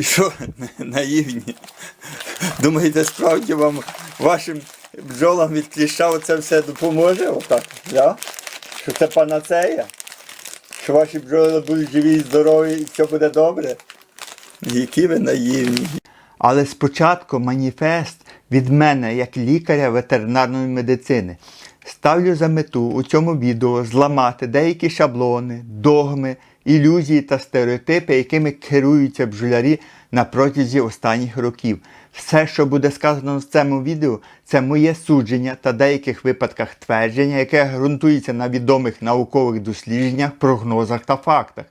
Що наївні? Думаєте, справді вам вашим бджолам від кліща це все допоможе? Отак, да? Що це панацея? Що ваші бджоли будуть живі і здорові і все буде добре? Які ви наївні. Але спочатку маніфест від мене як лікаря ветеринарної медицини. Ставлю за мету у цьому відео зламати деякі шаблони, догми, ілюзії та стереотипи, якими керуються бджолярі на протязі останніх років. Все, що буде сказано в цьому відео, це моє судження та деяких випадках твердження, яке ґрунтується на відомих наукових дослідженнях, прогнозах та фактах.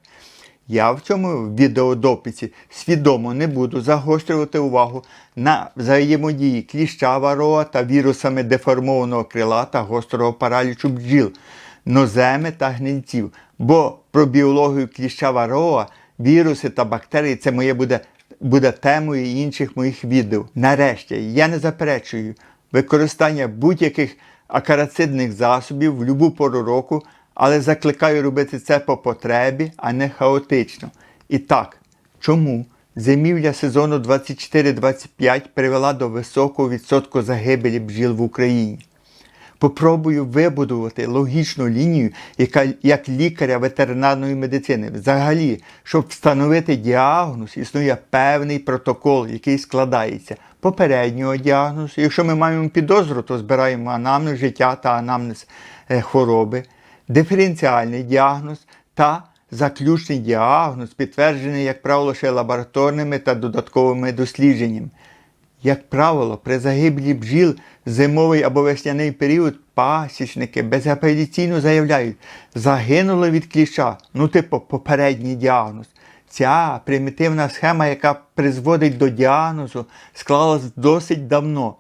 Я в цьому відеодописі свідомо не буду загострювати увагу на взаємодії кліща вароа та вірусами деформованого крила та гострого паралічу бджіл, ноземи та гнильців. Бо про біологію кліща вароа, віруси та бактерії це моє буде, буде темою інших моїх відео. Нарешті, я не заперечую використання будь-яких акарацидних засобів в будь-яку пору року, але закликаю робити це по потребі, а не хаотично. І так, чому зимівля сезону 24-25 привела до високого відсотку загибелі бджіл в Україні? Попробую вибудувати логічну лінію, яка як лікаря ветеринарної медицини. Взагалі, щоб встановити діагноз, існує певний протокол, який складається попереднього діагнозу. Якщо ми маємо підозру, то збираємо анамнез життя та анамнез е, хвороби, диференціальний діагноз та заключний діагноз, підтверджений, як правило, ще лабораторними та додатковими дослідженнями. Як правило, при загиблі бджіл зимовий або весняний період пасічники безапеляційно заявляють, загинули від кліща, ну типу попередній діагноз. Ця примітивна схема, яка призводить до діагнозу, склалась досить давно.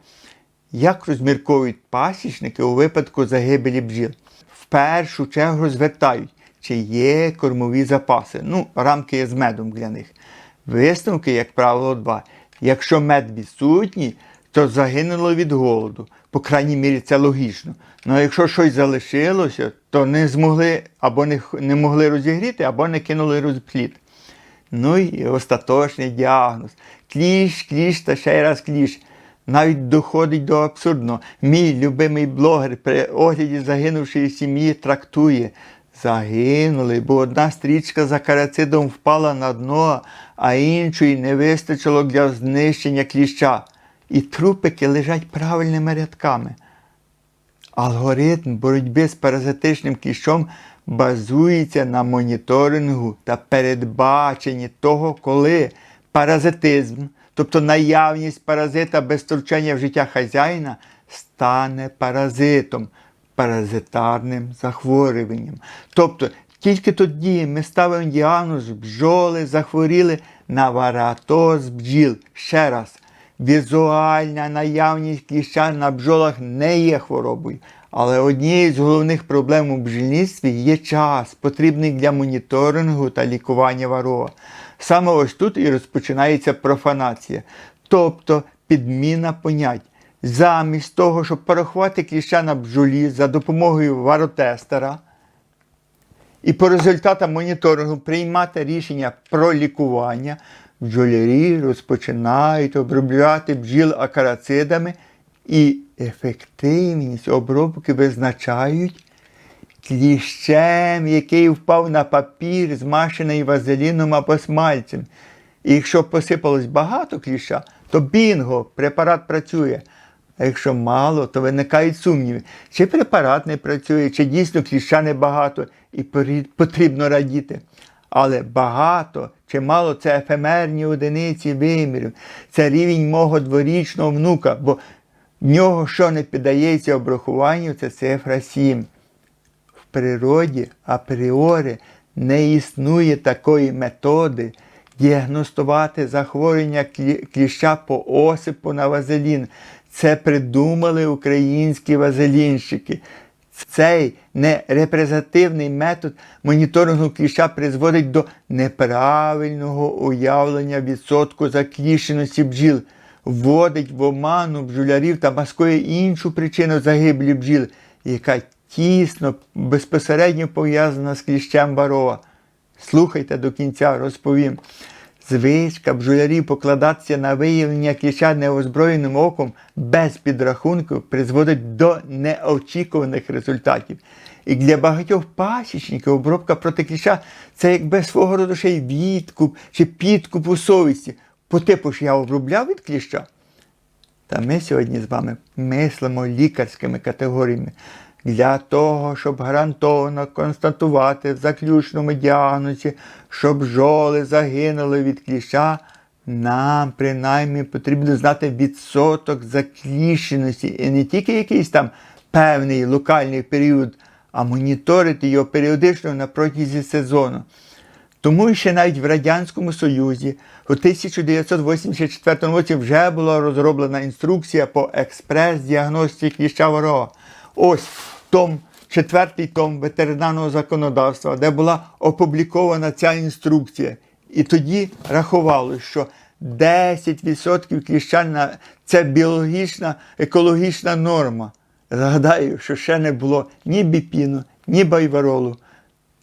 Як розмірковують пасічники у випадку загибелі бджіл? В першу чергу звертають, чи є кормові запаси. Ну, рамки з медом для них. Висновки, як правило, два. Якщо мед відсутній, то загинуло від голоду. По крайній мірі це логічно. Ну а якщо щось залишилося, то не змогли або не, не могли розігріти, або не кинули розплід. Ну і остаточний діагноз. Кліщ, кліщ та ще раз кліщ. Навіть доходить до абсурдного. Мій любимий блогер при огляді загинувшої сім'ї трактує. Загинули, бо одна стрічка за карацидом впала на дно, а іншої не вистачило для знищення кліща. І трупики лежать правильними рядками. Алгоритм боротьби з паразитичним кліщом базується на моніторингу та передбаченні того, коли паразитизм, тобто наявність паразита без втручання в життя хазяїна, стане паразитом, паразитарним захворюванням. Тобто тільки тоді ми ставимо діагноз бджоли захворіли на варатоз бджіл. Ще раз. Візуальна наявність кліща на бджолах не є хворобою, але однією з головних проблем у бджільництві є час, потрібний для моніторингу та лікування варова. Саме ось тут і розпочинається профанація, тобто підміна понять. Замість того, щоб порахувати кліща на бджолі за допомогою варотестера, і по результатам моніторингу приймати рішення про лікування, бджолярі розпочинають обробляти бджіл акарацидами і ефективність обробки визначають кліщем, який впав на папір, змащений вазеліном або смальцем. І якщо посипалось багато кліща, то бінго, препарат працює. А якщо мало, то виникають сумніви, чи препарат не працює, чи дійсно кліща небагато і потрібно радіти. Але багато чи мало це ефемерні одиниці вимірів. Це рівень мого дворічного внука, бо в нього, що не піддається обрахуванню, це цифра 7. В природі апріорі не існує такої методи діагностувати захворювання кліща по осипу на вазелін. Це придумали українські вазелінщики. Цей нерепрезентативний метод моніторингу кліща призводить до неправильного уявлення відсотку закліщеності бджіл, вводить в оману бджолярів та маскує іншу причину загиблі бджіл, яка тісно безпосередньо пов'язана з кліщем барова. Слухайте до кінця, розповім. Звичка бджолярів покладатися на виявлення кліща неозброєним оком без підрахунку призводить до неочікуваних результатів. І для багатьох пасічників обробка проти кліща це якби свого роду ще й відкуп чи підкуп у совісті. По типу ж я обробляв від кліща. Та ми сьогодні з вами мислимо лікарськими категоріями для того, щоб гарантовано констатувати в заключному діагнозі, що бджоли загинули від кліща. Нам принаймні потрібно знати відсоток закліщеності і не тільки якийсь там певний локальний період, а моніторити його періодично на протязі сезону. Тому ще навіть в Радянському Союзі у 1984 році вже була розроблена інструкція по експрес-діагностиці кліща ворога. Ось том, четвертий том ветеринарного законодавства, де була опублікована ця інструкція. І тоді рахували, що 10% кліща це біологічна, екологічна норма. Згадаю, що ще не було ні біпіну, ні байваролу.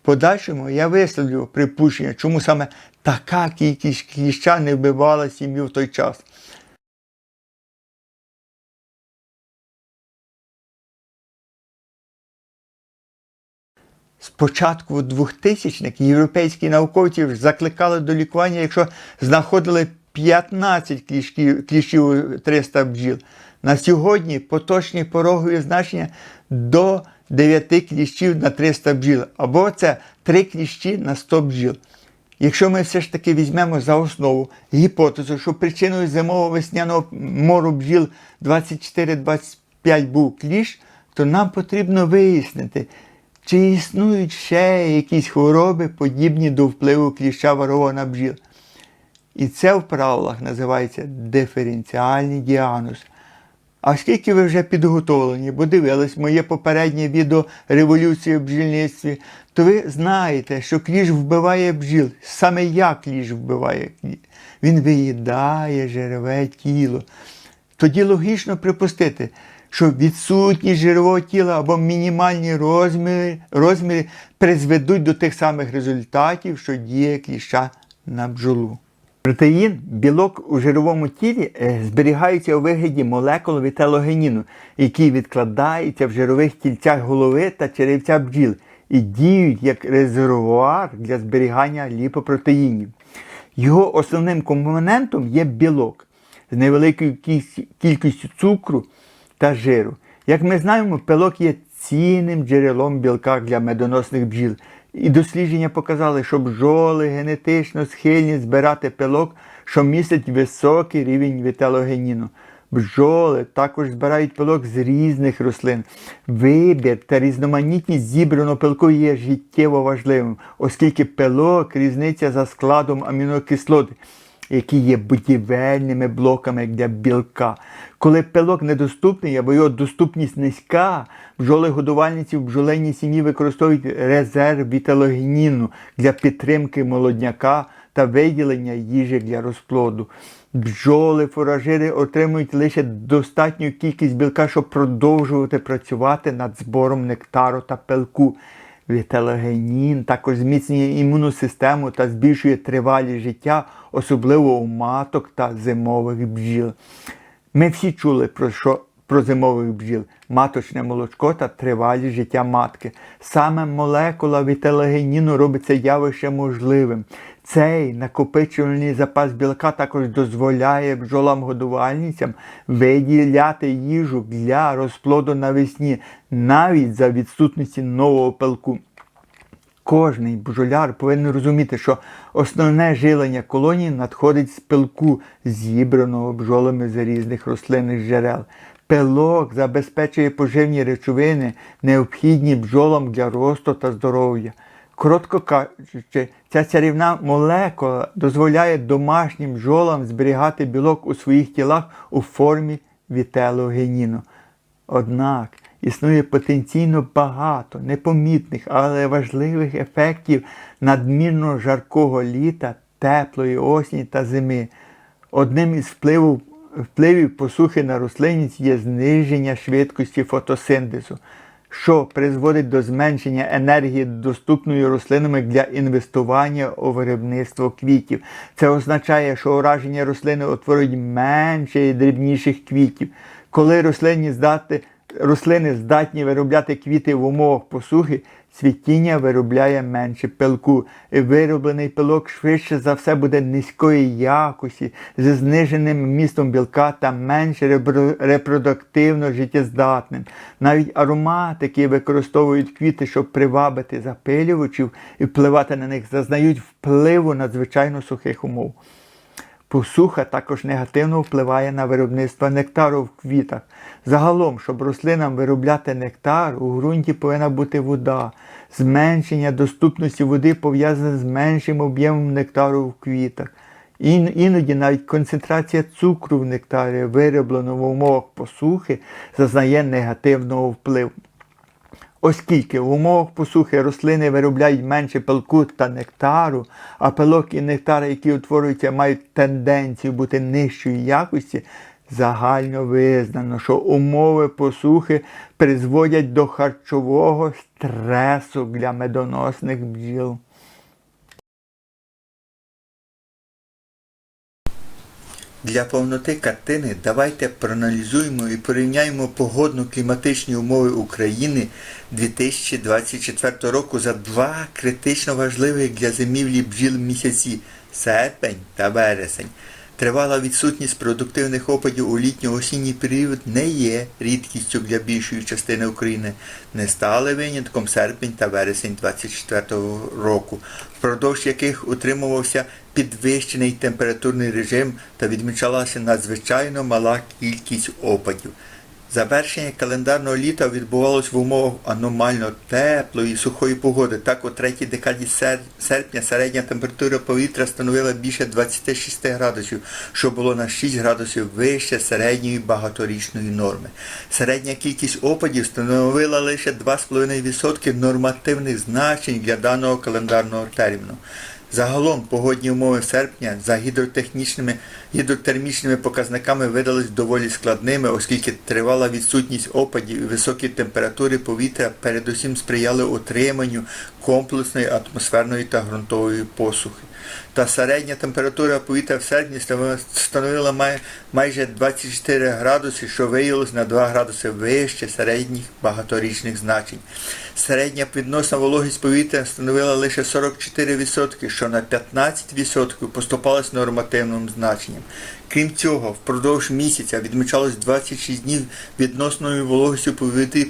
Подальшому я висловлю припущення, чому саме така кількість кліща не вбивала сім'ю в той час. З початку 2000-х європейські науковці вже закликали до лікування, якщо знаходили 15 кліщів, кліщів у 300 бджіл. На сьогодні поточні порогові значення до 9 кліщів на 300 бджіл, або це 3 кліщі на 100 бджіл. Якщо ми все ж таки візьмемо за основу гіпотезу, що причиною зимово-весняного мору бджіл 24-25 був кліщ, то нам потрібно вияснити, чи існують ще якісь хвороби, подібні до впливу кліща ворога на бджіл. І це в правилах називається диференціальний діагноз. А оскільки ви вже підготовлені, бо дивились моє попереднє відео Революція в бджільництві, то ви знаєте, що кліш вбиває бджіл. Саме як кліш вбиває кліш? Він виїдає жирове тіло. Тоді логічно припустити, що відсутність жирового тіла або мінімальні розміри, розміри призведуть до тих самих результатів, що діє кліща на бджолу. Протеїн, білок у жировому тілі е, зберігається у вигляді молекул віталогеніну, який відкладається в жирових кільцях голови та черевця бджіл і діють як резервуар для зберігання ліпопротеїнів. Його основним компонентом є білок з невеликою кількістю цукру та жиру. Як ми знаємо, пилок є цінним джерелом білка для медоносних бджіл. І дослідження показали, що бджоли генетично схильні збирати пилок, що містить високий рівень віталогеніну. Бджоли також збирають пилок з різних рослин. Вибір та різноманітність зібраного пилку є життєво важливим, оскільки пилок різниця за складом амінокислот, які є будівельними блоками для білка. Коли пилок недоступний або його доступність низька, бджоли-годувальниці в бджоленій сім'ї використовують резерв віталогеніну для підтримки молодняка та виділення їжі для розплоду. Бджоли, фуражири отримують лише достатню кількість білка, щоб продовжувати працювати над збором нектару та пилку. Віталогенін також зміцнює імунну систему та збільшує тривалість життя, особливо у маток та зимових бджіл. Ми всі чули про що про зимових бджіл, маточне молочко та тривалість життя матки. Саме молекула віталогеніну робить це явище можливим. Цей накопичувальний запас білка також дозволяє бджолам-годувальницям виділяти їжу для розплоду навесні, навіть за відсутності нового пилку. Кожний бджоляр повинен розуміти, що основне жилення колонії надходить з пилку, зібраного бджолами з різних рослинних джерел. Пилок забезпечує поживні речовини, необхідні бджолам для росту та здоров'я. Коротко кажучи, ця чарівна молекула дозволяє домашнім бджолам зберігати білок у своїх тілах у формі вітелогеніну. Однак існує потенційно багато непомітних, але важливих ефектів надмірно жаркого літа, теплої осені та зими. Одним із впливів, впливів посухи на рослинність є зниження швидкості фотосинтезу. Що призводить до зменшення енергії, доступної рослинами для інвестування у виробництво квітів. Це означає, що ураження рослини утворюють менше і дрібніших квітів. Коли рослини здати, рослини здатні виробляти квіти в умовах посухи, цвітіння виробляє менше пилку. І вироблений пилок швидше за все буде низької якості, зі зниженим містом білка та менш репродуктивно життєздатним. Навіть ароматики використовують квіти, щоб привабити запилювачів і впливати на них, зазнають впливу надзвичайно сухих умов. Посуха також негативно впливає на виробництво нектару в квітах. Загалом, щоб рослинам виробляти нектар, у ґрунті повинна бути вода. Зменшення доступності води пов'язане з меншим об'ємом нектару в квітах. Ін- іноді навіть концентрація цукру в нектарі, виробленого в умовах посухи, зазнає негативного впливу. Оскільки в умовах посухи рослини виробляють менше пилку та нектару, а пилок і нектар, які утворюються, мають тенденцію бути нижчої якості, загально визнано, що умови посухи призводять до харчового стресу для медоносних бджіл. Для повноти картини давайте проаналізуємо і порівняємо погодно-кліматичні умови України 2024 року за два критично важливих для зимівлі бджіл місяці серпень та вересень. Тривала відсутність продуктивних опадів у літньо-осінній період не є рідкістю для більшої частини України. Не стали винятком серпень та вересень 2024 року, впродовж яких утримувався підвищений температурний режим та відмічалася надзвичайно мала кількість опадів. Завершення календарного літа відбувалось в умовах аномально теплої, сухої погоди. Так, у третій декаді сер- серпня середня температура повітря становила більше 26 градусів, що було на 6 градусів вище середньої багаторічної норми. Середня кількість опадів становила лише 2,5% нормативних значень для даного календарного терміну. Загалом погодні умови серпня за гідротехнічними гідротермічними показниками видались доволі складними, оскільки тривала відсутність опадів і високі температури повітря передусім сприяли утриманню комплексної атмосферної та ґрунтової посухи. Та середня температура повітря в серпні становила- май- майже 24 градуси, що виявилось на 2 градуси вище середніх багаторічних значень. Середня відносна вологість повітря становила лише 44%, що на 15% поступалось нормативним значенням. Крім цього, впродовж місяця відмічалось 26 днів відносною вологістю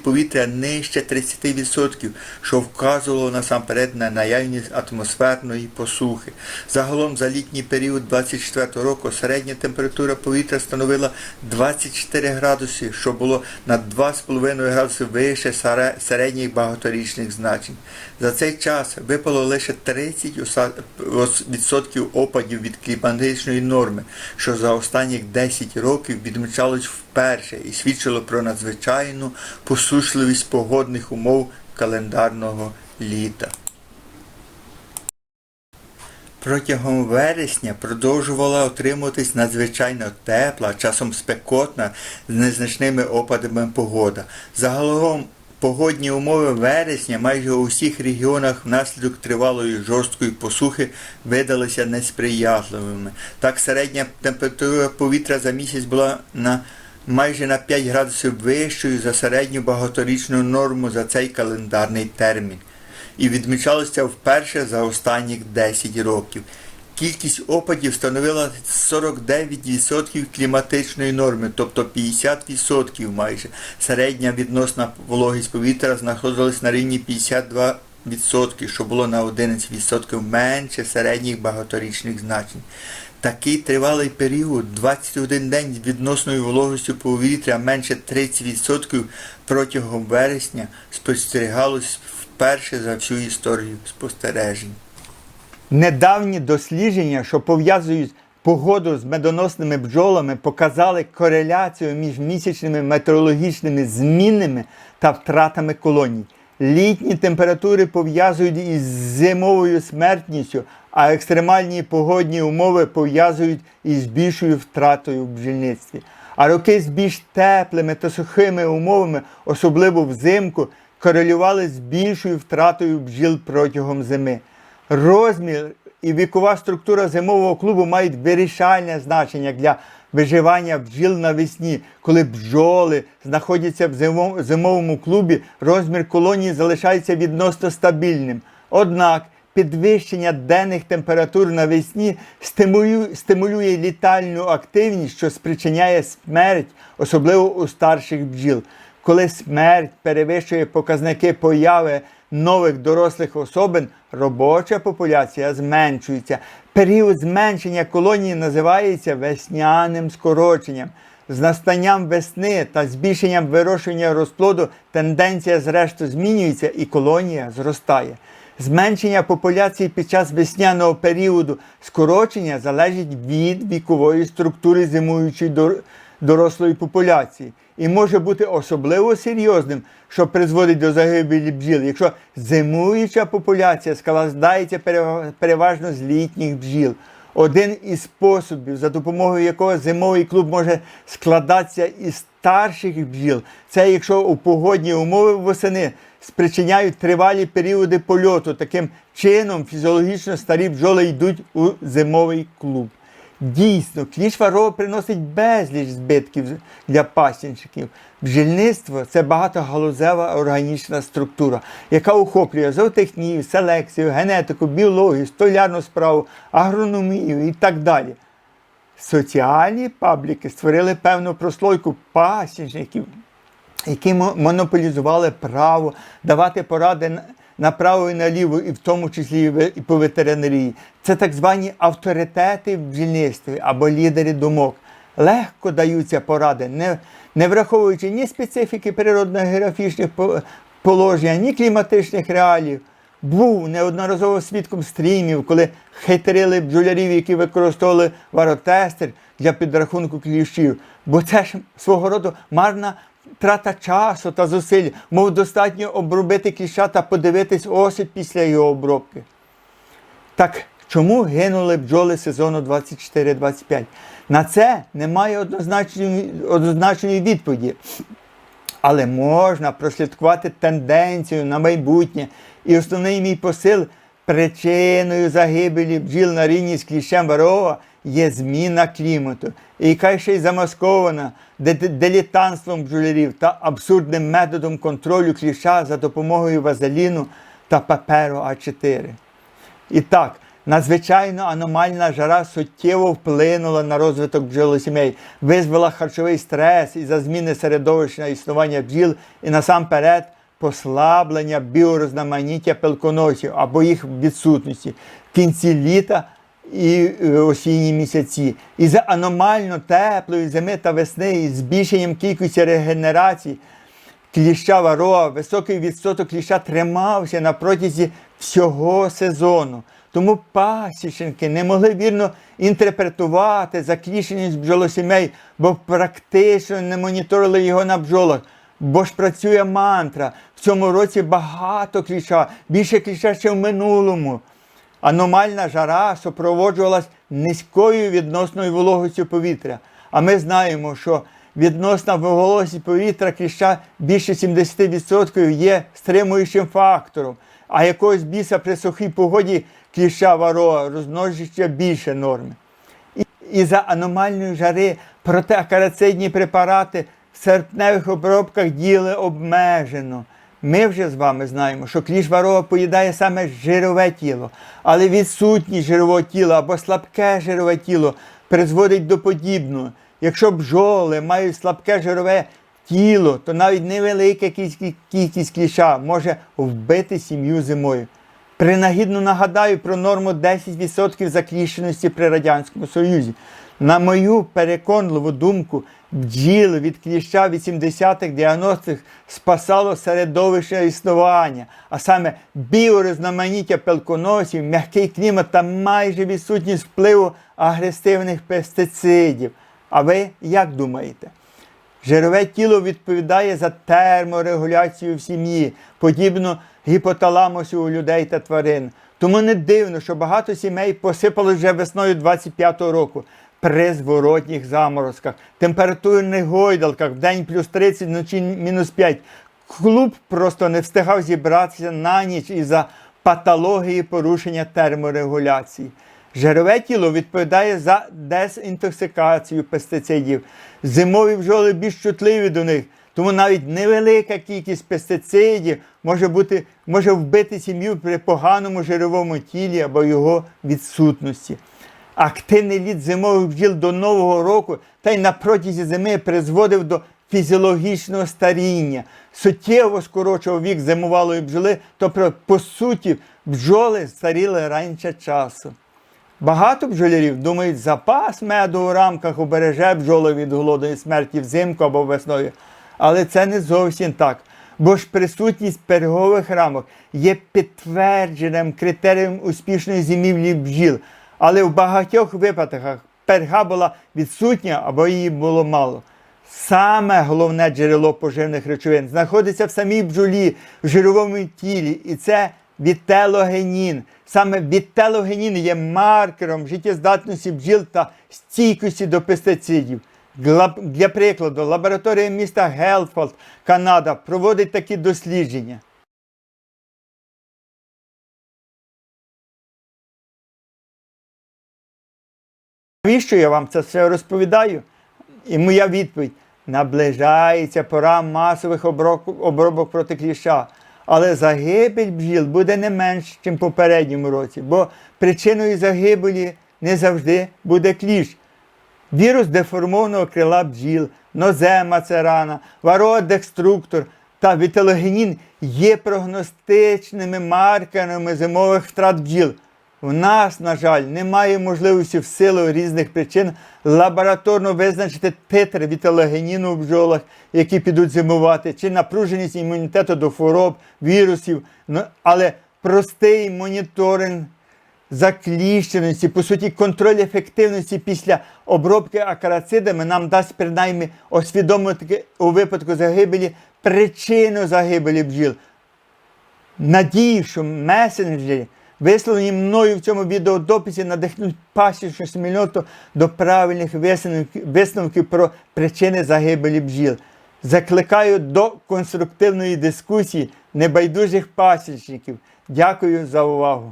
повітря- нижче 30%, що вказувало насамперед на наявність атмосферної посухи. Загалом за літній період 24 року середня температура повітря становила 24 градуси, що було на 2,5 градуси вище середніх багаторічних значень. За цей час випало лише 30% опадів від кліматичної норми, що за останніх 10 років відмічалось вперше і свідчило про надзвичайну посушливість погодних умов календарного літа. Протягом вересня продовжувала отримуватись надзвичайно тепла, часом спекотна, з незначними опадами погода. Загалом погодні умови вересня майже у всіх регіонах внаслідок тривалої жорсткої посухи видалися несприятливими. Так середня температура повітря за місяць була на майже на 5 градусів вищою за середню багаторічну норму за цей календарний термін і відмічалося вперше за останніх 10 років. Кількість опадів становила 49% кліматичної норми, тобто 50% майже. Середня відносна вологість повітря знаходилась на рівні 52%, що було на 11% менше середніх багаторічних значень. Такий тривалий період, 21 день з відносною вологістю повітря менше 30% протягом вересня спостерігалось вперше за всю історію спостережень. Недавні дослідження, що пов'язують погоду з медоносними бджолами, показали кореляцію між місячними метеорологічними змінами та втратами колоній. Літні температури пов'язують із зимовою смертністю, а екстремальні погодні умови пов'язують із більшою втратою в бджільництві. А роки з більш теплими та сухими умовами, особливо взимку, корелювали з більшою втратою бджіл протягом зими. Розмір і вікова структура зимового клубу мають вирішальне значення для виживання бджіл навесні. Коли бджоли знаходяться в зимовому клубі, розмір колонії залишається відносно стабільним. Однак підвищення денних температур навесні стимулює, літальну активність, що спричиняє смерть, особливо у старших бджіл. Коли смерть перевищує показники появи нових дорослих особин, робоча популяція зменшується. Період зменшення колонії називається весняним скороченням. З настанням весни та збільшенням вирощування розплоду тенденція зрештою змінюється і колонія зростає. Зменшення популяції під час весняного періоду скорочення залежить від вікової структури зимуючої дорослої популяції і може бути особливо серйозним, що призводить до загибелі бджіл, якщо зимуюча популяція складається переважно з літніх бджіл. Один із способів, за допомогою якого зимовий клуб може складатися із старших бджіл, це якщо у погодні умови восени спричиняють тривалі періоди польоту. Таким чином, фізіологічно старі бджоли йдуть у зимовий клуб. Дійсно, кліч варова приносить безліч збитків для пасінчиків. Бджільництво це багатогалузева органічна структура, яка охоплює зоотехнію, селекцію, генетику, біологію, столярну справу, агрономію і так далі. Соціальні пабліки створили певну прослойку пасічників, які монополізували право давати поради направо і наліво, і в тому числі і по ветеринарії. Це так звані авторитети в бджільництві або лідери думок. Легко даються поради, не, не враховуючи ні специфіки природно-географічних положень, ні кліматичних реалій. Був неодноразово свідком стрімів, коли хитрили бджолярів, які використовували варотестер для підрахунку кліщів. Бо це ж свого роду марна трата часу та зусиль. Мов достатньо обробити кліща та подивитись осіб після його обробки. Так чому гинули бджоли сезону 24-25? На це немає однозначної, однозначної відповіді. Але можна прослідкувати тенденцію на майбутнє. І основний мій посил причиною загибелі бджіл на рівні з кліщем Варова є зміна клімату, і яка ще й замаскована дилетантством бджолярів та абсурдним методом контролю кліща за допомогою вазеліну та паперу А4. І так, надзвичайно аномальна жара суттєво вплинула на розвиток бджолосімей, визвала харчовий стрес і за зміни середовища існування бджіл і насамперед послаблення біорозноманіття пелконосів або їх відсутності в кінці літа і е, осінні місяці. І за аномально теплої зими та весни і збільшенням кількості регенерацій кліща варова, високий відсоток кліща тримався на протязі всього сезону. Тому пасічники не могли вірно інтерпретувати закліщеність бджолосімей, бо практично не моніторили його на бджолах. Бо ж працює мантра. В цьому році багато кліща, більше кліща ще в минулому. Аномальна жара супроводжувалась низькою відносною вологістю повітря. А ми знаємо, що відносна вологість повітря кліща більше 70% є стримуючим фактором. А якогось біса при сухій погоді кліща варова розмножується більше норми. І, за аномальної жари протиакарацидні препарати в серпневих обробках діли обмежено. Ми вже з вами знаємо, що кліш варова поїдає саме жирове тіло, але відсутність жирового тіла або слабке жирове тіло призводить до подібного. Якщо бджоли мають слабке жирове тіло, то навіть невелика кількість- кліша може вбити сім'ю зимою. Принагідно нагадаю про норму 10% закліщеності при Радянському Союзі. На мою переконливу думку, бджіли від кліща 80-х 90-х спасало середовище існування, а саме біорізноманіття пелконосів, м'який клімат та майже відсутність впливу агресивних пестицидів. А ви як думаєте? Жирове тіло відповідає за терморегуляцію в сім'ї, подібно гіпоталамусу у людей та тварин. Тому не дивно, що багато сімей посипали вже весною 25-го року при зворотніх заморозках, температурних гойдалках, в день плюс 30, вночі мінус 5. Клуб просто не встигав зібратися на ніч із-за патології порушення терморегуляції. Жирове тіло відповідає за дезінтоксикацію пестицидів. Зимові бджоли більш чутливі до них, тому навіть невелика кількість пестицидів може, бути, може вбити сім'ю при поганому жировому тілі або його відсутності. Активний літ зимових бджіл до Нового року та й на протязі зими призводив до фізіологічного старіння, суттєво скорочував вік зимувалої бджоли, тобто, по суті, бджоли старіли раніше часу. Багато бджолярів думають, запас меду у рамках убереже бджоли від голодної смерті взимку або весною. Але це не зовсім так. Бо ж присутність перегових рамок є підтвердженим критерієм успішної зимівлі бджіл. Але в багатьох випадках перга була відсутня або її було мало. Саме головне джерело поживних речовин знаходиться в самій бджолі, в жировому тілі, і це вітелогенін. Саме вітелогенін є маркером життєздатності бджіл та стійкості до пестицидів. Для прикладу, лабораторія міста Гелфолд, Канада, проводить такі дослідження. Навіщо я вам це все розповідаю? І моя відповідь: наближається пора масових обробок проти кліща. Але загибель бджіл буде не менш, ніж в попередньому році, бо причиною загибелі не завжди буде кліщ. Вірус деформованого крила бджіл, нозема церана, вародекструктор та вітелогенін є прогностичними маркерами зимових втрат бджіл. У нас, на жаль, немає можливості в силу різних причин лабораторно визначити титр вітелогеніну в бджолах, які підуть зимувати, чи напруженість імунітету до хвороб, вірусів. Ну, але простий моніторинг закліщеності, по суті, контроль ефективності після обробки акарацидами нам дасть принаймні освідомити у випадку загибелі причину загибелі бджіл. Надію, що месенджері, висловлені мною в цьому відеодописі, надихнуть пасічну смільноту до правильних висновків, про причини загибелі бджіл. Закликаю до конструктивної дискусії небайдужих пасічників. Дякую за увагу.